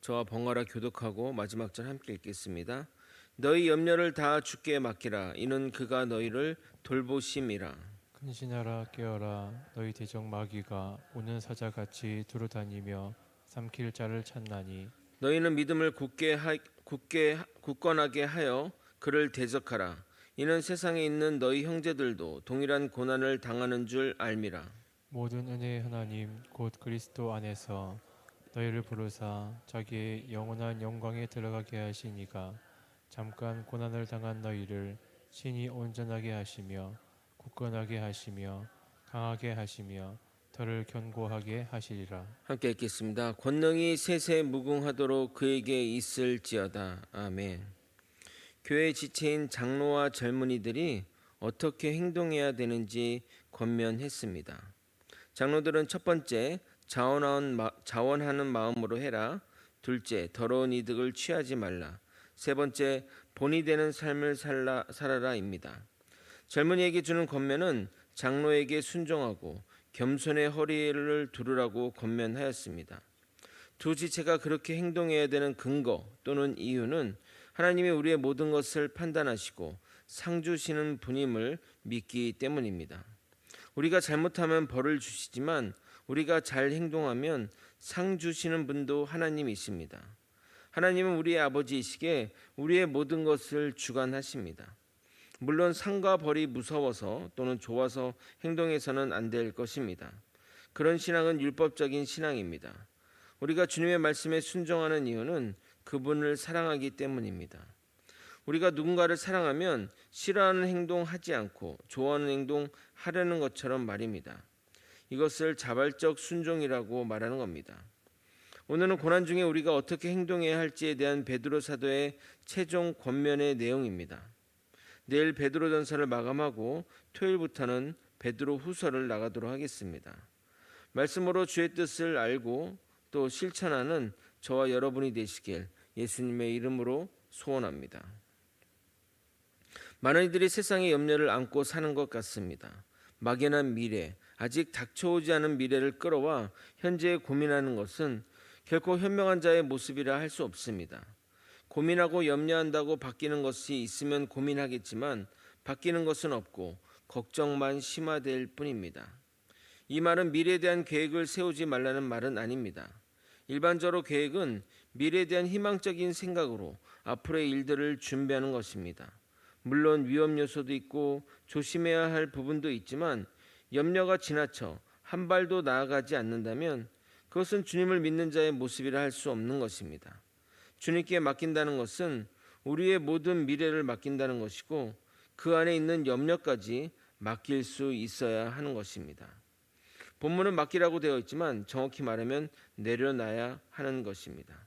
저와 번갈아 교독하고 마지막 절 함께 읽겠습니다. 너희 염려를 다 주께 맡기라 이는 그가 너희를 돌보심이라. 근신하라 깨어라 너희 대적 마귀가 오는 사자같이 두루다니며 삼킬 자를 찾나니 너희는 믿음을 굳게 하, 굳게 굳건하게 하여 그를 대적하라. 이는 세상에 있는 너희 형제들도 동일한 고난을 당하는 줄 알미라. 모든 은혜의 하나님 곧 그리스도 안에서 너희를 부르사 자기의 영원한 영광에 들어가게 하시니가 잠깐 고난을 당한 너희를 신이 온전하게 하시며 굳건하게 하시며 강하게 하시며 더를 견고하게 하시리라 함께 읽겠습니다. 권능이 세세 무궁하도록 그에게 있을지어다. 아멘. 교회 지체인 장로와 젊은이들이 어떻게 행동해야 되는지 권면했습니다. 장로들은 첫 번째 자원하는, 마음으로 해라. 둘째 더러운 이득을 취하지 말라. 세 번째 본이 되는 삶을 살라, 살아라입니다. 젊은이에게 주는 권면은 장로에게 순종하고 겸손의 허리를 두르라고 권면하였습니다. 두 지체가 그렇게 행동해야 되는 근거 또는 이유는 하나님이 우리의 모든 것을 판단하시고 상 주시는 분임을 믿기 때문입니다. 우리가 잘못하면 벌을 주시지만 우리가 잘 행동하면 상 주시는 분도 하나님이십니다. 하나님은 우리의 아버지이시기에 우리의 모든 것을 주관하십니다. 물론 상과 벌이 무서워서 또는 좋아서 행동해서는 안 될 것입니다. 그런 신앙은 율법적인 신앙입니다. 우리가 주님의 말씀에 순종하는 이유는 그분을 사랑하기 때문입니다. 우리가 누군가를 사랑하면 싫어하는 행동 하지 않고 좋아하는 행동 하려는 것처럼 말입니다. 이것을 자발적 순종이라고 말하는 겁니다. 오늘은 고난 중에 우리가 어떻게 행동해야 할지에 대한 베드로 사도의 최종 권면의 내용입니다. 내일 베드로 전서를 마감하고 토요일부터는 베드로 후서를 나가도록 하겠습니다. 말씀으로 주의 뜻을 알고 또 실천하는 저와 여러분이 되시길 예수님의 이름으로 소원합니다. 많은 이들이 세상의 염려를 안고 사는 것 같습니다. 막연한 미래, 아직 닥쳐오지 않은 미래를 끌어와 현재에 고민하는 것은 결코 현명한 자의 모습이라 할 수 없습니다. 고민하고 염려한다고 바뀌는 것이 있으면 고민하겠지만 바뀌는 것은 없고 걱정만 심화될 뿐입니다. 이 말은 미래에 대한 계획을 세우지 말라는 말은 아닙니다. 일반적으로 계획은 미래에 대한 희망적인 생각으로 앞으로의 일들을 준비하는 것입니다. 물론 위험 요소도 있고 조심해야 할 부분도 있지만 염려가 지나쳐 한 발도 나아가지 않는다면 그것은 주님을 믿는 자의 모습이라 할 수 없는 것입니다. 주님께 맡긴다는 것은 우리의 모든 미래를 맡긴다는 것이고 그 안에 있는 염려까지 맡길 수 있어야 하는 것입니다. 본문은 맡기라고 되어 있지만 정확히 말하면 내려놔야 하는 것입니다.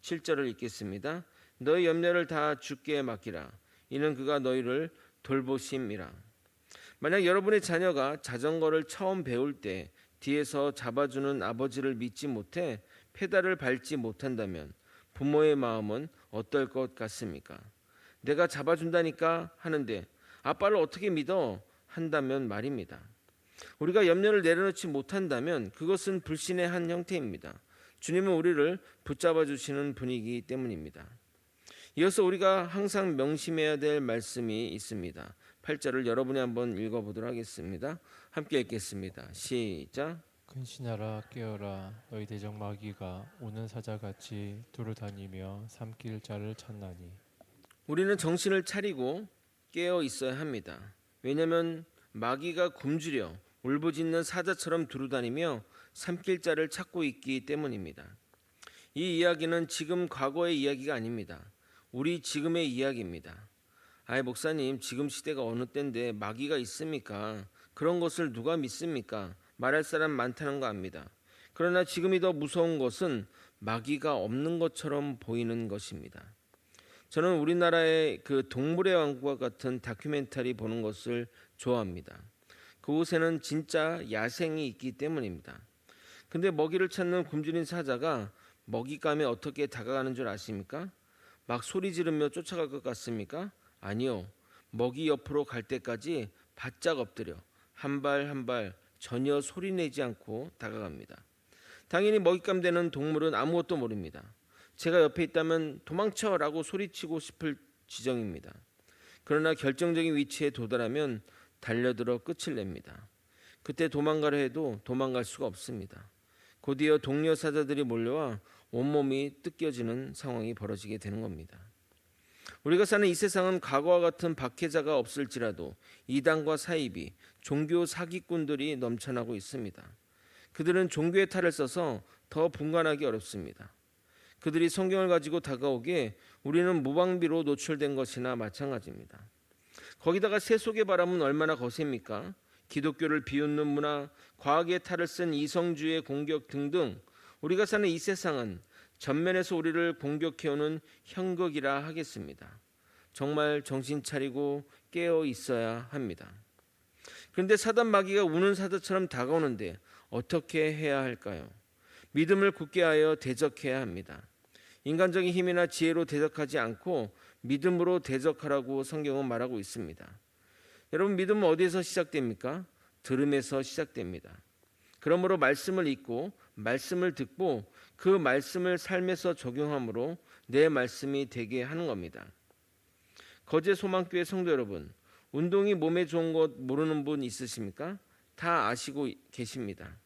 7절을 읽겠습니다. 너희 염려를 다 주께 맡기라. 이는 그가 너희를 돌보심이라. 만약 여러분의 자녀가 자전거를 처음 배울 때 뒤에서 잡아주는 아버지를 믿지 못해 페달을 밟지 못한다면 부모의 마음은 어떨 것 같습니까? 내가 잡아준다니까 하는데 아빠를 어떻게 믿어? 한다면 말입니다. 우리가 염려를 내려놓지 못한다면 그것은 불신의 한 형태입니다. 주님은 우리를 붙잡아 주시는 분이기 때문입니다. 이어서 우리가 항상 명심해야 될 말씀이 있습니다. 8절을 여러분이 한번 읽어보도록 하겠습니다. 함께 읽겠습니다. 시작. 근신하라 깨어라 너희 대적 마귀가 오는 사자같이 두루다니며 삼킬 자를 찾나니 우리는 정신을 차리고 깨어 있어야 합니다. 왜냐하면 마귀가 굶주려 울부짖는 사자처럼 두루다니며 삼킬 자를 찾고 있기 때문입니다. 이 이야기는 지금 과거의 이야기가 아닙니다. 우리 지금의 이야기입니다. 아이 목사님 지금 시대가 어느 때인데 마귀가 있습니까? 그런 것을 누가 믿습니까? 말할 사람 많다는 거 압니다. 그러나 지금이 더 무서운 것은 마귀가 없는 것처럼 보이는 것입니다. 저는 우리나라의 그 동물의 왕국과 같은 다큐멘터리 보는 것을 좋아합니다. 그곳에는 진짜 야생이 있기 때문입니다. 근데 먹이를 찾는 굶주린 사자가 먹잇감에 어떻게 다가가는 줄 아십니까? 막 소리 지르며 쫓아갈 것 같습니까? 아니요. 먹이 옆으로 갈 때까지 바짝 엎드려 한 발 한 발 전혀 소리 내지 않고 다가갑니다. 당연히 먹잇감 되는 동물은 아무것도 모릅니다. 제가 옆에 있다면 도망쳐라고 소리치고 싶을 지정입니다. 그러나 결정적인 위치에 도달하면 달려들어 끝을 냅니다. 그때 도망가려 해도 도망갈 수가 없습니다. 곧이어 동료 사자들이 몰려와 온몸이 뜯겨지는 상황이 벌어지게 되는 겁니다. 우리가 사는 이 세상은 과거와 같은 박해자가 없을지라도 이단과 사이비, 종교 사기꾼들이 넘쳐나고 있습니다. 그들은 종교의 탈을 써서 더 분간하기 어렵습니다. 그들이 성경을 가지고 다가오기에 우리는 무방비로 노출된 것이나 마찬가지입니다. 거기다가 세속의 바람은 얼마나 거셉니까? 기독교를 비웃는 문화, 과학의 탈을 쓴 이성주의 공격 등등 우리가 사는 이 세상은 전면에서 우리를 공격해오는 형극이라 하겠습니다. 정말 정신 차리고 깨어 있어야 합니다. 그런데 사단 마귀가 우는 사자처럼 다가오는데 어떻게 해야 할까요? 믿음을 굳게 하여 대적해야 합니다. 인간적인 힘이나 지혜로 대적하지 않고 믿음으로 대적하라고 성경은 말하고 있습니다. 여러분 믿음은 어디에서 시작됩니까? 들음에서 시작됩니다. 그러므로 말씀을 읽고 말씀을 듣고 그 말씀을 삶에서 적용함으로 내 말씀이 되게 하는 겁니다. 거제 소망교회 성도 여러분, 운동이 몸에 좋은 것 모르는 분 있으십니까? 다 아시고 계십니다.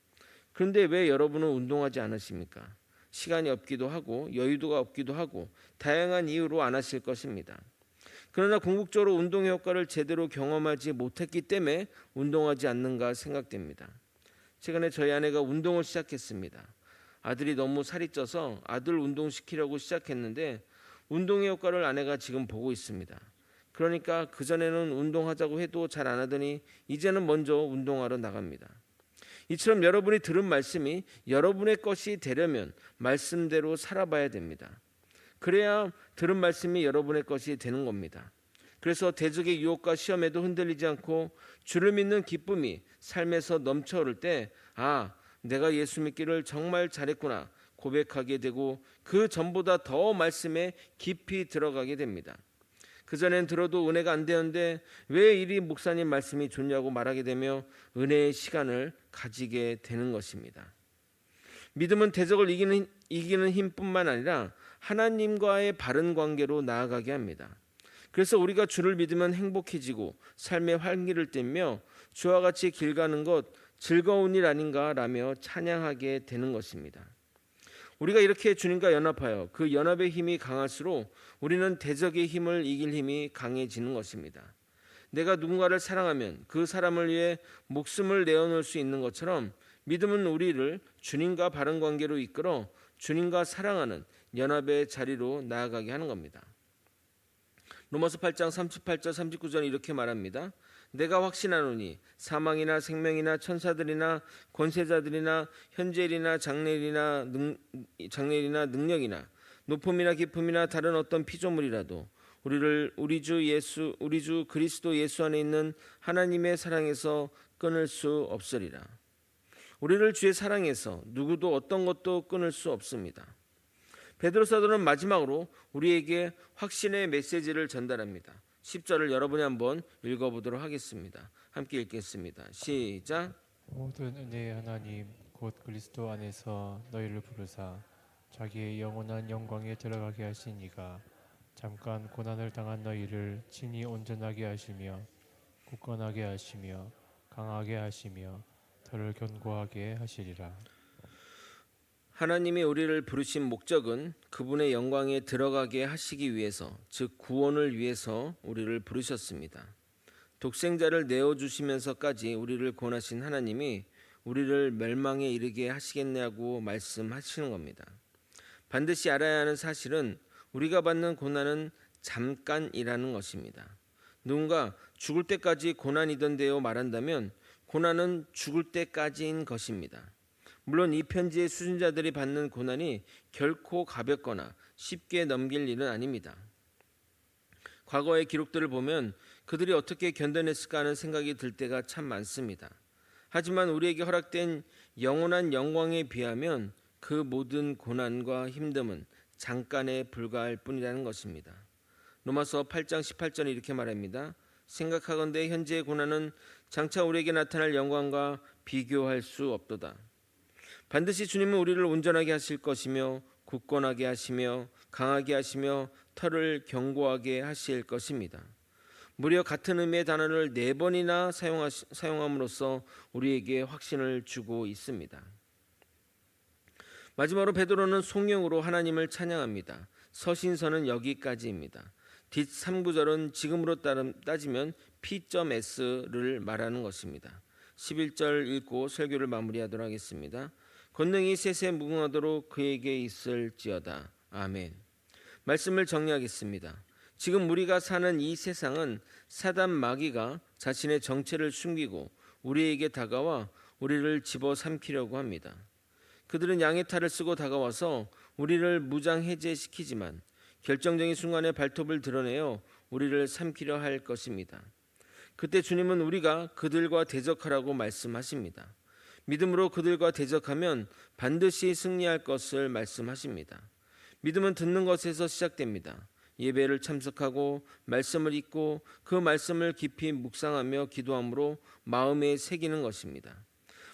그런데 왜 여러분은 운동하지 않으십니까? 시간이 없기도 하고 여유도가 없기도 하고 다양한 이유로 안 하실 것입니다. 그러나 궁극적으로 운동의 효과를 제대로 경험하지 못했기 때문에 운동하지 않는가 생각됩니다. 최근에 저희 아내가 운동을 시작했습니다. 아들이 너무 살이 쪄서 아들 운동시키려고 시작했는데 운동의 효과를 아내가 지금 보고 있습니다. 그러니까 그전에는 운동하자고 해도 잘 안 하더니 이제는 먼저 운동하러 나갑니다. 이처럼 여러분이 들은 말씀이 여러분의 것이 되려면 말씀대로 살아봐야 됩니다. 그래야 들은 말씀이 여러분의 것이 되는 겁니다. 그래서 대적의 유혹과 시험에도 흔들리지 않고 주를 믿는 기쁨이 삶에서 넘쳐 오를 때, 아, 내가 예수 믿기를 정말 잘했구나 고백하게 되고 그 전보다 더 말씀에 깊이 들어가게 됩니다. 그전엔 들어도 은혜가 안 되었는데 왜 이리 목사님 말씀이 좋냐고 말하게 되며 은혜의 시간을 가지게 되는 것입니다. 믿음은 대적을 이기는, 이기는 힘뿐만 아니라 하나님과의 바른 관계로 나아가게 합니다. 그래서 우리가 주를 믿으면 행복해지고 삶의 활기를 띠며 주와 같이 길 가는 것 즐거운 일 아닌가라며 찬양하게 되는 것입니다. 우리가 이렇게 주님과 연합하여 그 연합의 힘이 강할수록 우리는 대적의 힘을 이길 힘이 강해지는 것입니다. 내가 누군가를 사랑하면 그 사람을 위해 목숨을 내어놓을 수 있는 것처럼 믿음은 우리를 주님과 바른 관계로 이끌어 주님과 사랑하는 연합의 자리로 나아가게 하는 겁니다. 로마서 8장 38절 39절 이렇게 말합니다. 내가 확신하노니 사망이나 생명이나 천사들이나 권세자들이나 현재일이나 장래일이나 능, 장래일이나 능력이나 높음이나 깊음이나 다른 어떤 피조물이라도 우리를 우리 주 예수 우리 주 그리스도 예수 안에 있는 하나님의 사랑에서 끊을 수 없으리라. 우리를 주의 사랑에서 누구도 어떤 것도 끊을 수 없습니다. 베드로 사도는 마지막으로 우리에게 확신의 메시지를 전달합니다. 10절을 여러분이 한번 읽어보도록 하겠습니다. 함께 읽겠습니다. 시작. 모든 은혜의 하나님 곧 그리스도 안에서 너희를 부르사 자기의 영원한 영광에 들어가게 하신 이가 잠깐 고난을 당한 너희를 친히 온전하게 하시며 굳건하게 하시며 강하게 하시며 더를 견고하게 하시리라. 하나님이 우리를 부르신 목적은 그분의 영광에 들어가게 하시기 위해서, 즉 구원을 위해서 우리를 부르셨습니다. 독생자를 내어 주시면서까지 우리를 권하신 하나님이 우리를 멸망에 이르게 하시겠냐고 말씀하시는 겁니다. 반드시 알아야 하는 사실은 우리가 받는 고난은 잠깐이라는 것입니다. 누군가 죽을 때까지 고난이던데요 말한다면 고난은 죽을 때까지인 것입니다. 물론 이 편지의 수신자들이 받는 고난이 결코 가볍거나 쉽게 넘길 일은 아닙니다. 과거의 기록들을 보면 그들이 어떻게 견뎌냈을까 하는 생각이 들 때가 참 많습니다. 하지만 우리에게 허락된 영원한 영광에 비하면 그 모든 고난과 힘듦은 잠깐에 불과할 뿐이라는 것입니다. 로마서 8장 18절에 이렇게 말합니다. 생각하건대 현재의 고난은 장차 우리에게 나타날 영광과 비교할 수 없도다. 반드시 주님은 우리를 온전하게 하실 것이며 굳건하게 하시며 강하게 하시며 털을 견고하게 하실 것입니다. 무려 같은 의미의 단어를 네 번이나 사용함으로써 우리에게 확신을 주고 있습니다. 마지막으로 베드로는 송영으로 하나님을 찬양합니다. 서신서는 여기까지입니다. 뒷 3구절은 지금으로 따지면 P.S를 말하는 것입니다. 11절 읽고 설교를 마무리하도록 하겠습니다. 권능이 셋에 무궁하도록 그에게 있을지어다. 아멘. 말씀을 정리하겠습니다. 지금 우리가 사는 이 세상은 사단 마귀가 자신의 정체를 숨기고 우리에게 다가와 우리를 집어삼키려고 합니다. 그들은 양의 탈을 쓰고 다가와서 우리를 무장 해제시키지만 결정적인 순간에 발톱을 드러내어 우리를 삼키려 할 것입니다. 그때 주님은 우리가 그들과 대적하라고 말씀하십니다. 믿음으로 그들과 대적하면 반드시 승리할 것을 말씀하십니다. 믿음은 듣는 것에서 시작됩니다. 예배를 참석하고 말씀을 읽고 그 말씀을 깊이 묵상하며 기도함으로 마음에 새기는 것입니다.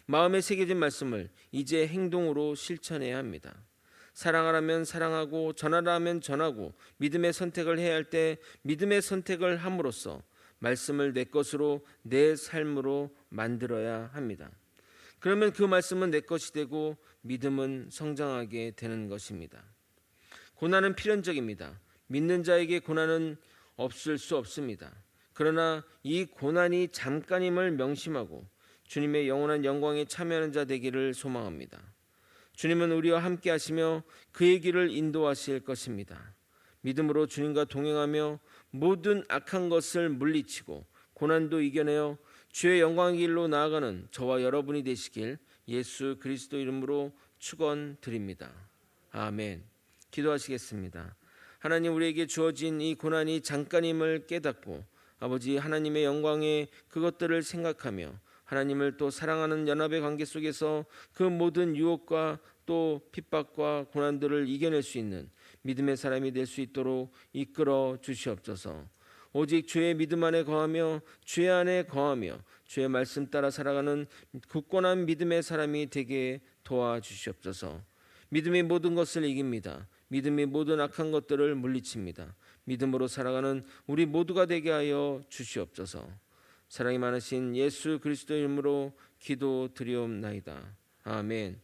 마음에 새겨진 말씀을 이제 행동으로 실천해야 합니다. 사랑하라면 사랑하고 전하라면 전하고 믿음의 선택을 해야 할 때 믿음의 선택을 함으로써 말씀을 내 것으로 내 삶으로 만들어야 합니다. 그러면 그 말씀은 내 것이 되고 믿음은 성장하게 되는 것입니다. 고난은 필연적입니다. 믿는 자에게 고난은 없을 수 없습니다. 그러나 이 고난이 잠깐임을 명심하고 주님의 영원한 영광에 참여하는 자 되기를 소망합니다. 주님은 우리와 함께 하시며 그의 길을 인도하실 것입니다. 믿음으로 주님과 동행하며 모든 악한 것을 물리치고 고난도 이겨내어 주의 영광의 길로 나아가는 저와 여러분이 되시길 예수 그리스도 이름으로 축원드립니다. 아멘. 기도하시겠습니다. 하나님 우리에게 주어진 이 고난이 잠깐임을 깨닫고 아버지 하나님의 영광에 그것들을 생각하며 하나님을 또 사랑하는 연합의 관계 속에서 그 모든 유혹과 또 핍박과 고난들을 이겨낼 수 있는 믿음의 사람이 될 수 있도록 이끌어 주시옵소서. 오직 주의 믿음 안에 거하며 주의 안에 거하며 주의 말씀 따라 살아가는 굳건한 믿음의 사람이 되게 도와주시옵소서. 믿음이 모든 것을 이깁니다. 믿음이 모든 악한 것들을 물리칩니다. 믿음으로 살아가는 우리 모두가 되게 하여 주시옵소서. 사랑이 많으신 예수 그리스도 이름으로 기도드리옵나이다. 아멘.